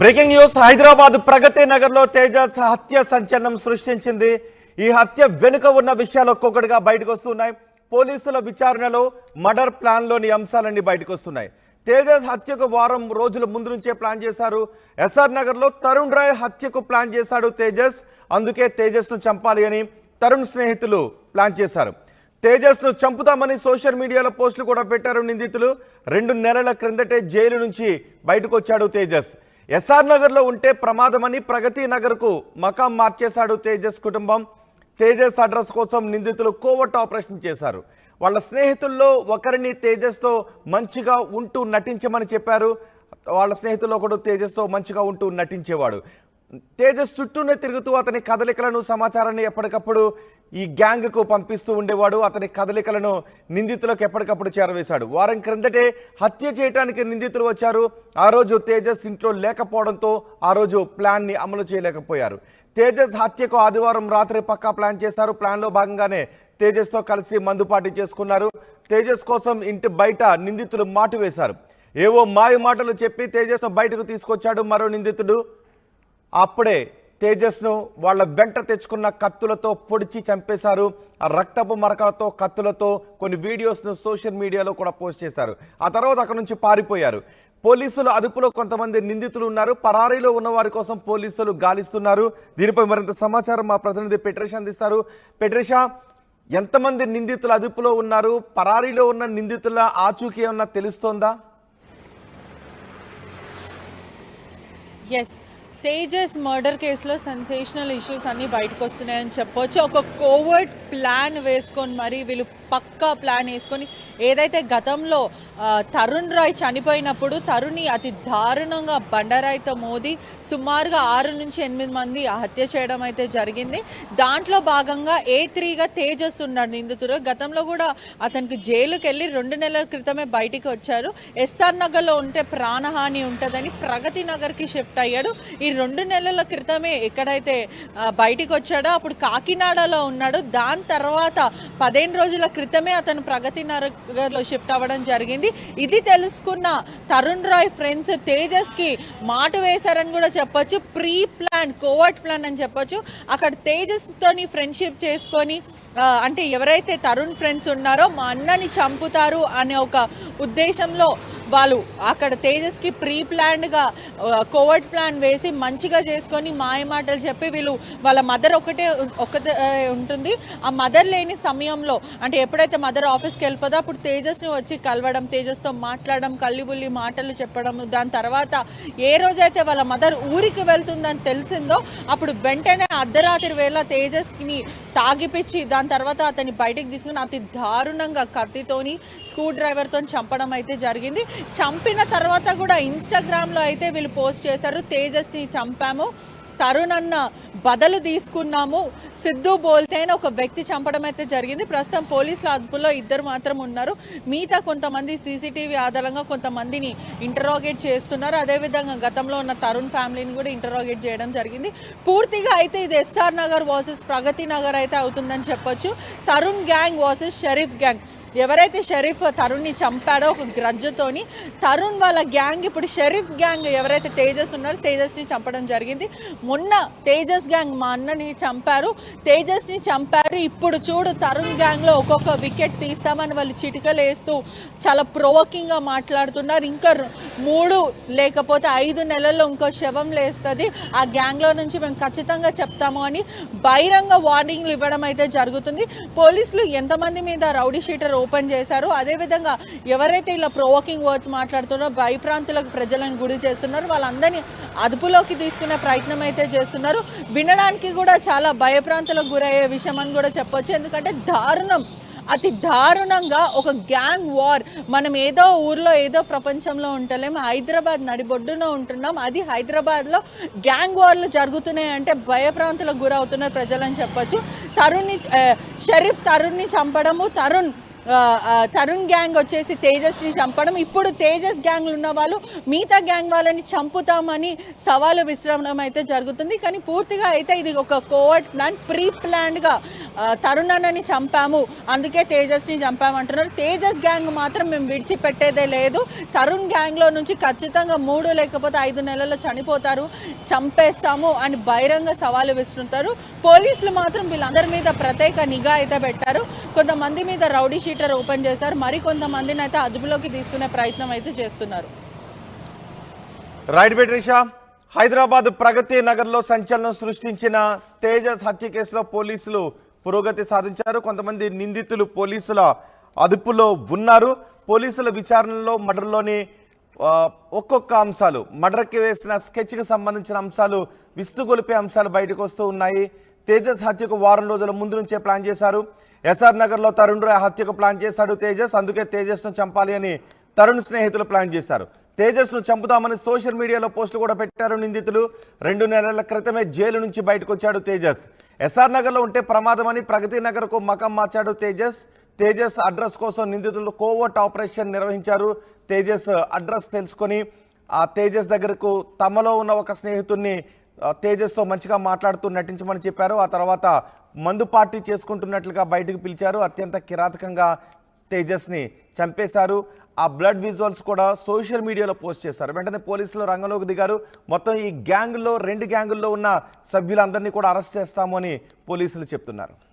Breaking news Hyderabad ప్రగతి నగర్లో తేజస్ హత్య సంచలనం సృష్టించింది. ఈ హత్య వెనుక ఉన్న విషయాలు ఒక్కొక్కటిగా బయటకు వస్తున్నాయి. పోలీసుల విచారణలో మర్డర్ ప్లాన్లోని అంశాలన్నీ బయటకు వస్తున్నాయి. తేజస్ హత్యకు వారం రోజుల ముందు నుంచే ప్లాన్ చేశారు. ఎస్ఆర్ నగర్లో తరుణ్ రాయ్ హత్యకు ప్లాన్ చేశాడు తేజస్. అందుకే తేజస్ను చంపాలి అని తరుణ్ స్నేహితులు ప్లాన్ చేశారు. తేజస్ను చంపుతామని సోషల్ మీడియాలో పోస్టులు కూడా పెట్టారు నిందితులు. రెండు నెలల క్రిందటే జైలు నుంచి బయటకు వచ్చాడు తేజస్. ఎస్ఆర్ నగర్లో ఉంటే ప్రమాదమని ప్రగతి నగర్కు మకాం మార్చేశాడు తేజస్ కుటుంబం. తేజస్ అడ్రస్ కోసం నిందితులు కోవట్ ఆపరేషన్ చేశారు. వాళ్ళ స్నేహితుల్లో ఒకరిని తేజస్తో మంచిగా ఉంటూ నటించమని చెప్పారు. వాళ్ళ స్నేహితుల్లో ఒకడు తేజస్తో మంచిగా ఉంటూ నటించేవాడు. తేజస్ చుట్టూనే తిరుగుతూ అతని కదలికలను సమాచారాన్ని ఎప్పటికప్పుడు ఈ గ్యాంగ్కు పంపిస్తూ ఉండేవాడు. అతని కదలికలను నిందితులకు ఎప్పటికప్పుడు చేరవేశాడు. వారం క్రిందటే హత్య చేయడానికి నిందితులు వచ్చారు. ఆ రోజు తేజస్ ఇంట్లో లేకపోవడంతో ఆ రోజు ప్లాన్ని అమలు చేయలేకపోయారు. తేజస్ హత్యకు ఆదివారం రాత్రి పక్కా ప్లాన్ చేశారు. ప్లాన్లో భాగంగానే తేజస్తో కలిసి మందుపాటి చేసుకున్నారు. తేజస్ కోసం ఇంటి బయట నిందితులు మాటు వేశారు. ఏవో మాయ మాటలు చెప్పి తేజస్ను బయటకు తీసుకొచ్చాడు మరో నిందితుడు. అప్పుడే తేజస్ను వాళ్ళ వెంట తెచ్చుకున్న కత్తులతో పొడిచి చంపేశారు. రక్తపు మరకలతో కత్తులతో కొన్ని వీడియోస్ను సోషల్ మీడియాలో కూడా పోస్ట్ చేశారు. ఆ తర్వాత అక్కడ నుంచి పారిపోయారు. పోలీసులు అదుపులో కొంతమంది నిందితులు ఉన్నారు. పరారీలో ఉన్న వారి కోసం పోలీసులు గాలిస్తున్నారు. దీనిపై మరింత సమాచారం మా ప్రతినిధి పెట్రేష అందిస్తారు. పెట్రేష ఎంతమంది నిందితులు అదుపులో ఉన్నారు? పరారీలో ఉన్న నిందితుల ఆచూకీ ఏమన్నా తెలుస్తోందా? ఎస్ తేజస్ మర్డర్ కేసులో సెన్సేషనల్ ఇష్యూస్ అన్నీ బయటకు వస్తున్నాయని చెప్పొచ్చు. ఒక కోవర్ట్ ప్లాన్ వేసుకొని మరి వీళ్ళు పక్కా ప్లాన్ వేసుకొని ఏదైతే గతంలో తరుణ్ రాయ్ చనిపోయినప్పుడు తరుణ్ని అతి దారుణంగా బండరాయితో మోదీ సుమారుగా ఆరు నుంచి ఎనిమిది మంది హత్య చేయడం అయితే జరిగింది. దాంట్లో భాగంగా ఏ త్రీగా తేజస్ ఉన్నాడు నిందితుడు. గతంలో కూడా అతనికి జైలుకి వెళ్ళి రెండు నెలల క్రితమే బయటికి వచ్చారు. ఎస్ఆర్ నగర్లో ఉంటే ప్రాణహాని ఉంటుందని ప్రగతి నగర్కి షిఫ్ట్ అయ్యాడు. ఈ రెండు నెలల క్రితమే ఎక్కడైతే బయటికి వచ్చాడో అప్పుడు కాకినాడలో ఉన్నాడు. దాని తర్వాత పదిహేను రోజుల క్రితమే అతను ప్రగతి నగర్లో షిఫ్ట్ అవ్వడం జరిగింది. ఇది తెలుసుకున్న తరుణ్ రాయ్ ఫ్రెండ్స్ తేజస్కి మాట వేశారని కూడా చెప్పొచ్చు. ప్రీ ప్లాన్ కోవర్ట్ ప్లాన్ అని చెప్పొచ్చు. అక్కడ తేజస్తోని ఫ్రెండ్షిప్ చేసుకొని అంటే ఎవరైతే తరుణ్ ఫ్రెండ్స్ ఉన్నారో మా అన్నని చంపుతారు అనే ఒక ఉద్దేశంలో వాళ్ళు అక్కడ తేజస్కి ప్రీ ప్లాన్డ్గా కోవర్ట్ ప్లాన్ వేసి మంచిగా చేసుకొని మాయ మాటలు చెప్పి వీళ్ళు వాళ్ళ మదర్ ఒకటే ఒకటే ఉంటుంది. ఆ మదర్ లేని సమయంలో అంటే ఎప్పుడైతే మదర్ ఆఫీస్కి వెళ్ళిపోదో అప్పుడు తేజస్ని వచ్చి కలవడం తేజస్తో మాట్లాడడం కల్లిబుల్లి మాటలు చెప్పడం దాని తర్వాత ఏ రోజైతే వాళ్ళ మదర్ ఊరికి వెళ్తుందని తెలిసిందో అప్పుడు వెంటనే అర్ధరాత్రి వేళ తేజస్ని తాగిపిచ్చి దాని తర్వాత అతన్ని బయటికి తీసుకుని అతి దారుణంగా కత్తితోని స్క్రూ డ్రైవర్తో చంపడం అయితే జరిగింది. చంపిన తర్వాత కూడా ఇన్స్టాగ్రామ్లో అయితే వీళ్ళు పోస్ట్ చేశారు. తేజస్ని చంపాము. తరుణ్ అన్న బదలు తీసుకున్నాము. సిద్ధు బోల్తే ఒక వ్యక్తి చంపడం అయితే జరిగింది. ప్రస్తుతం పోలీసుల అదుపులో ఇద్దరు మాత్రం ఉన్నారు. మిగతా కొంతమంది సీసీటీవీ ఆధారంగా కొంతమందిని ఇంటరోగేట్ చేస్తున్నారు. అదేవిధంగా గతంలో ఉన్న తరుణ్ ఫ్యామిలీని కూడా ఇంటరోగేట్ చేయడం జరిగింది. పూర్తిగా అయితే ఇది ఎస్ఆర్ నగర్ వర్సెస్ ప్రగతి నగర్ అయితే అవుతుందని చెప్పొచ్చు. Tarun gang versus Sharif gang ఎవరైతే షరీఫ్ తరుణ్ని చంపాడో ఒక గ్రజ్జతోని తరుణ్ వాళ్ళ గ్యాంగ్ ఇప్పుడు షరీఫ్ గ్యాంగ్ ఎవరైతే తేజస్ ఉన్నారో తేజస్ని చంపడం జరిగింది. మొన్న తేజస్ గ్యాంగ్ మా అన్నని చంపారు. తేజస్ని చంపారు. ఇప్పుడు చూడు తరుణ్ గ్యాంగ్లో ఒక్కొక్క వికెట్ తీస్తామని వాళ్ళు చిటికలు వేస్తూ చాలా ప్రొవోకింగ్గా మాట్లాడుతున్నారు. ఇంకా మూడు లేకపోతే ఐదు నెలల్లో ఇంకో శవం లేస్తుంది. ఆ గ్యాంగ్లో నుంచి మేము ఖచ్చితంగా చెప్తాము అని బహిరంగ వార్నింగ్లు ఇవ్వడం అయితే జరుగుతుంది. పోలీసులు ఎంతమంది మీద రౌడీ షీటర్ ఓపెన్ చేశారు. అదేవిధంగా ఎవరైతే ఇలా ప్రోవోకింగ్ వర్డ్స్ మాట్లాడుతున్నారో భయప్రాంతులకు ప్రజలను గురి చేస్తున్నారో. వాళ్ళందరినీ అదుపులోకి తీసుకునే ప్రయత్నం అయితే చేస్తున్నారు. వినడానికి కూడా చాలా భయప్రాంతులకు గురయ్యే విషయం అని కూడా చెప్పొచ్చు. ఎందుకంటే దారుణం అతి దారుణంగా ఒక గ్యాంగ్ వార్ మనం ఏదో ఊర్లో ఏదో ప్రపంచంలో ఉంటలేము హైదరాబాద్ నడిబొడ్డున ఉంటున్నాం. అది హైదరాబాద్లో గ్యాంగ్ వార్లు జరుగుతున్నాయి అంటే భయప్రాంతులకు గురవుతున్నారు ప్రజలని చెప్పచ్చు. తరుణ్ని షరీఫ్ తరుణ్ని చంపడము తరుణ్ తరుణ్ గ్యాంగ్ వచ్చేసి తేజస్ని చంపడం. ఇప్పుడు తేజస్ గ్యాంగ్లు ఉన్న వాళ్ళు మిగతా గ్యాంగ్ వాళ్ళని చంపుతామని సవాలు విశ్రమడం అయితే జరుగుతుంది. కానీ పూర్తిగా అయితే ఇది ఒక కోవర్ట్ ప్లాన్ ప్రీ ప్లాన్డ్గా తరుణ్ చంపాము. అందుకే తేజస్ని చంపామంటున్నారు. తేజస్ గ్యాంగ్ మాత్రం మేము విడిచిపెట్టేదే లేదు. తరుణ్ గ్యాంగ్లో నుంచి ఖచ్చితంగా మూడు లేకపోతే ఐదు నెలల్లో చనిపోతారు. చంపేస్తాము అని బహిరంగ సవాలు విస్తుంటారు పోలీసులు మాత్రం వీళ్ళందరి మీద ప్రత్యేక నిఘా అయితే పెట్టారు. కొంతమంది మీద రౌడీ షీటర్ ఓపెన్ చేశారు. మరి కొంతమందిని అయితే అదుపులోకి తీసుకునే ప్రయత్నం అయితే చేస్తున్నారు. రైట్ బెట్రిషా హైదరాబాద్ ప్రగతి నగర్లో సంచలనం సృష్టించిన తేజస్ హత్య కేసులో పోలీసులు పురోగతి సాధించారు. కొంతమంది నిందితులు పోలీసుల అదుపులో ఉన్నారు. పోలీసుల విచారణలో మర్డర్లోని ఒక్కొక్క అంశాలు మర్డర్కి వేసిన స్కెచ్కి సంబంధించిన అంశాలు విస్తుగొలిపే అంశాలు బయటకు వస్తూ ఉన్నాయి. తేజస్ హత్యకు వారం రోజుల ముందు నుంచే ప్లాన్ చేశారు. ఎస్ఆర్ నగర్లో తరుణ్ రాయ్ హత్యకు ప్లాన్ చేశాడు తేజస్. అందుకే తేజస్ను చంపాలి అని తరుణ్ స్నేహితులు ప్లాన్ చేశారు. తేజస్ను చంపుదామని సోషల్ మీడియాలో పోస్టులు కూడా పెట్టారు నిందితులు. రెండు నెలల క్రితమే జైలు నుంచి బయటకు వచ్చాడు తేజస్. ఎస్ఆర్ నగర్లో ఉంటే ప్రమాదమని ప్రగతి నగర్కు మకం మార్చాడు తేజస్. తేజస్ అడ్రస్ కోసం నిందితులు కోవర్ట్ ఆపరేషన్ నిర్వహించారు. తేజస్ అడ్రస్ తెలుసుకొని ఆ తేజస్ దగ్గరకు తమలో ఉన్న ఒక స్నేహితుడిని తేజస్తో మంచిగా మాట్లాడుతూ నటించమని చెప్పారు. ఆ తర్వాత మందు పార్టీ చేసుకుంటున్నట్లుగా బయటకు పిలిచారు. అత్యంత కిరాతకంగా తేజస్ని చంపేశారు. ఆ బ్లడ్ విజువల్స్ కూడా సోషల్ మీడియాలో పోస్ట్ చేశారు. వెంటనే పోలీసులు రంగంలోకి దిగారు. మొత్తం ఈ గ్యాంగ్లో రెండు గ్యాంగుల్లో ఉన్న సభ్యులందరినీ కూడా అరెస్ట్ చేస్తాము అని పోలీసులు చెప్తున్నారు.